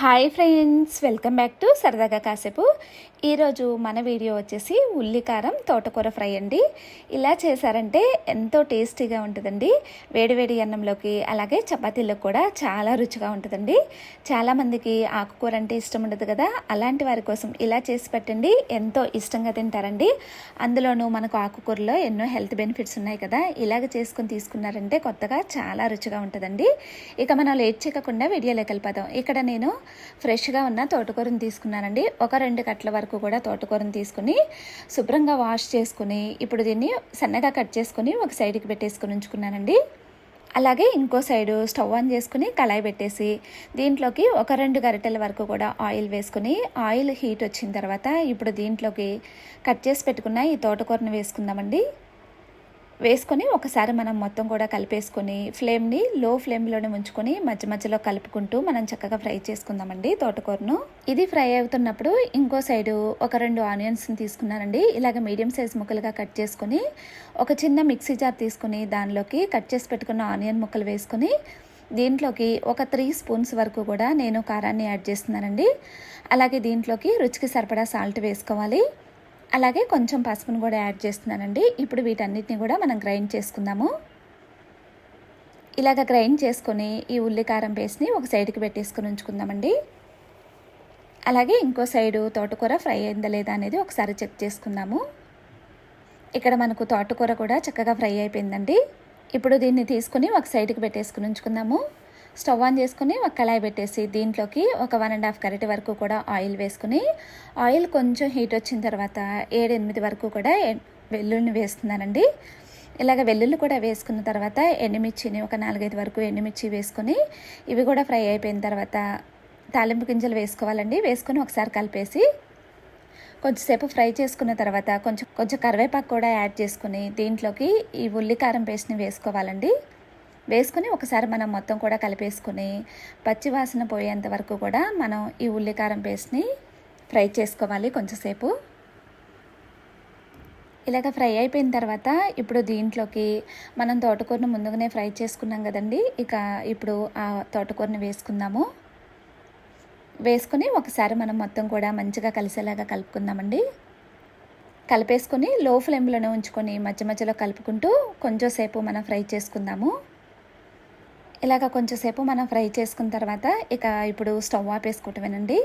Hi friends welcome back to సరదాగా కాసేపు. ఈరోజు మన వీడియో వచ్చేసి ఉల్లికారం తోటకూర ఫ్రై అండి. ఇలా చేశారంటే ఎంతో టేస్టీగా ఉంటుందండి. వేడివేడి అన్నంలోకి అలాగే చపాతీలకు కూడా చాలా రుచిగా ఉంటుందండి. చాలామందికి ఆకుకూర అంటే ఇష్టం ఉండదు కదా అలాంటి వారి కోసం ఇలా చేసి పెట్టండి. ఎంతో ఇష్టంగా తింటారండి. అందులోనూ మనకు ఆకుకూరలో ఎన్నో హెల్త్ బెనిఫిట్స్ ఉన్నాయి కదా ఇలాగ చేసుకుని తీసుకున్నారంటే కొత్తగా చాలా రుచిగా ఉంటుందండి. ఇక మనం లేట్ చేయకుండా వీడియోలోకి వెళ్ళిపోదాం. ఇక్కడ నేను ఫ్రెష్గా ఉన్న తోటకూరను తీసుకున్నానండి. ఒక రెండు కట్ల వరకు కూడా తోటకూరను తీసుకుని శుభ్రంగా వాష్ చేసుకుని ఇప్పుడు దీన్ని సన్నగా కట్ చేసుకుని ఒక సైడ్కి పెట్టేసుకుని ఉంచుకున్నానండి. అలాగే ఇంకో సైడు స్టవ్ ఆన్ చేసుకుని కళాయి పెట్టేసి దీంట్లోకి ఒక రెండు గరిటెల వరకు కూడా ఆయిల్ వేసుకుని ఆయిల్ హీట్ వచ్చిన తర్వాత ఇప్పుడు దీంట్లోకి కట్ చేసి పెట్టుకున్న ఈ తోటకూరని వేసుకుందామండి. వేసుకొని ఒకసారి మనం మొత్తం కూడా కలిపేసుకొని ఫ్లేమ్ని లో ఫ్లేమ్లోనే ఉంచుకొని మధ్య మధ్యలో కలుపుకుంటూ మనం చక్కగా ఫ్రై చేసుకుందామండి తోటకూరను. ఇది ఫ్రై అవుతున్నప్పుడు ఇంకో సైడు ఒక రెండు ఆనియన్స్ని తీసుకున్నానండి. ఇలాగ మీడియం సైజ్ ముక్కలుగా కట్ చేసుకొని ఒక చిన్న మిక్సీ జార్ తీసుకుని దానిలోకి కట్ చేసి పెట్టుకున్న ఆనియన్ ముక్కలు వేసుకొని దీంట్లోకి ఒక త్రీ స్పూన్స్ వరకు కూడా నేను కారాన్ని యాడ్ చేస్తున్నానండి. అలాగే దీంట్లోకి రుచికి సరిపడా సాల్ట్ వేసుకోవాలి. అలాగే కొంచెం పసుపును కూడా యాడ్ చేస్తున్నానండి. ఇప్పుడు వీటన్నిటిని కూడా మనం గ్రైండ్ చేసుకుందాము. ఇలాగ గ్రైండ్ చేసుకొని ఈ ఉల్లికారం పేస్ట్ని ఒక సైడ్కి పెట్టేసుకుని ఉంచుకుందామండి. అలాగే ఇంకో సైడు తోటకూర ఫ్రై అయిందా లేదా అనేది ఒకసారి చెక్ చేసుకుందాము. ఇక్కడ మనకు తోటకూర కూడా చక్కగా ఫ్రై అయిపోయిందండి. ఇప్పుడు దీన్ని తీసుకుని ఒక సైడ్కి పెట్టేసుకుని ఉంచుకుందాము. స్టవ్ ఆన్ చేసుకుని ఒక కళాయి పెట్టేసి దీంట్లోకి ఒక వన్ అండ్ హాఫ్ కరెట్ వరకు కూడా ఆయిల్ వేసుకుని ఆయిల్ కొంచెం హీట్ వచ్చిన తర్వాత ఏడెనిమిది వరకు కూడా వెల్లుల్ని వేస్తున్నానండి. ఇలాగ వెల్లుల్లి కూడా వేసుకున్న తర్వాత ఎండుమిర్చిని ఒక నాలుగైదు వరకు ఎండుమిర్చి వేసుకొని ఇవి కూడా ఫ్రై అయిపోయిన తర్వాత తాలింపు గింజలు వేసుకోవాలండి. వేసుకొని ఒకసారి కలిపేసి కొంచెంసేపు ఫ్రై చేసుకున్న తర్వాత కొంచెం కొంచెం కరివేపాకు కూడా యాడ్ చేసుకుని దీంట్లోకి ఈ ఉల్లికారం పేస్ట్ని వేసుకోవాలండి. వేసుకొని ఒకసారి మనం మొత్తం కూడా కలిపేసుకుని పచ్చివాసన పోయేంత వరకు కూడా మనం ఈ ఉల్లికారం పేస్ట్ని ఫ్రై చేసుకోవాలి కొంచెంసేపు. ఇలాగ ఫ్రై అయిపోయిన తర్వాత ఇప్పుడు దీంట్లోకి మనం తోటకూరను ముందుగానే ఫ్రై చేసుకున్నాం కదండి. ఇక ఇప్పుడు ఆ తోటకూరని వేసుకుందాము. వేసుకుని ఒకసారి మనం మొత్తం కూడా మంచిగా కలిసేలాగా కలుపుకుందామండి. కలిపేసుకొని లో ఫ్లేమ్లోనే ఉంచుకొని మధ్య మధ్యలో కలుపుకుంటూ కొంచెం సేపు మనం ఫ్రై చేసుకుందాము. ఇలాగ కొంచెంసేపు మనం ఫ్రై చేసుకున్న తర్వాత ఇక ఇప్పుడు స్టవ్ ఆపేసుకోవటమేనండి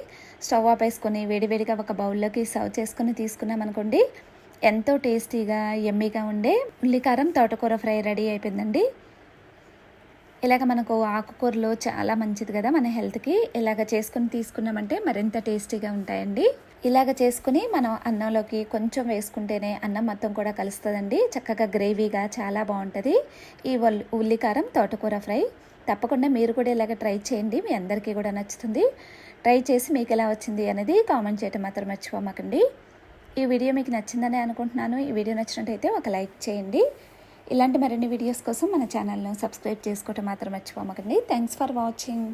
స్టవ్ ఆపేసుకొని వేడివేడిగా ఒక బౌల్లోకి సర్వ్ చేసుకుని తీసుకున్నాం అనుకోండి ఎంతో టేస్టీగా ఎమ్మీగా ఉండే ఉల్లికారం తోటకూర ఫ్రై రెడీ అయిపోయిందండి. ఇలాగ మనకు ఆకుకూరలు చాలా మంచిది కదా మన హెల్త్కి. ఇలాగ చేసుకుని తీసుకున్నామంటే మరింత టేస్టీగా ఉంటాయండి. ఇలాగ చేసుకుని మనం అన్నంలోకి కొంచెం వేసుకుంటేనే అన్నం మొత్తం కూడా కలుస్తుందండి. చక్కగా గ్రేవీగా చాలా బాగుంటుంది. ఈ ఉల్లికారం తోటకూర ఫ్రై తప్పకుండా మీరు కూడా ఇలాగ ట్రై చేయండి. మీ అందరికీ కూడా నచ్చుతుంది. ట్రై చేసి మీకు ఎలా వచ్చింది అనేది కామెంట్ చేయటం మాత్రం మర్చిపోమాకండి. ఈ వీడియో మీకు నచ్చిందని అనుకుంటున్నాను. ఈ వీడియో నచ్చినట్టయితే ఒక లైక్ చేయండి. ఇలాంటి మరిన్ని వీడియోస్ కోసం మన ఛానల్ను సబ్స్క్రైబ్ చేసుకోవటం మాత్రం మర్చిపోమాకండి. Thanks for watching.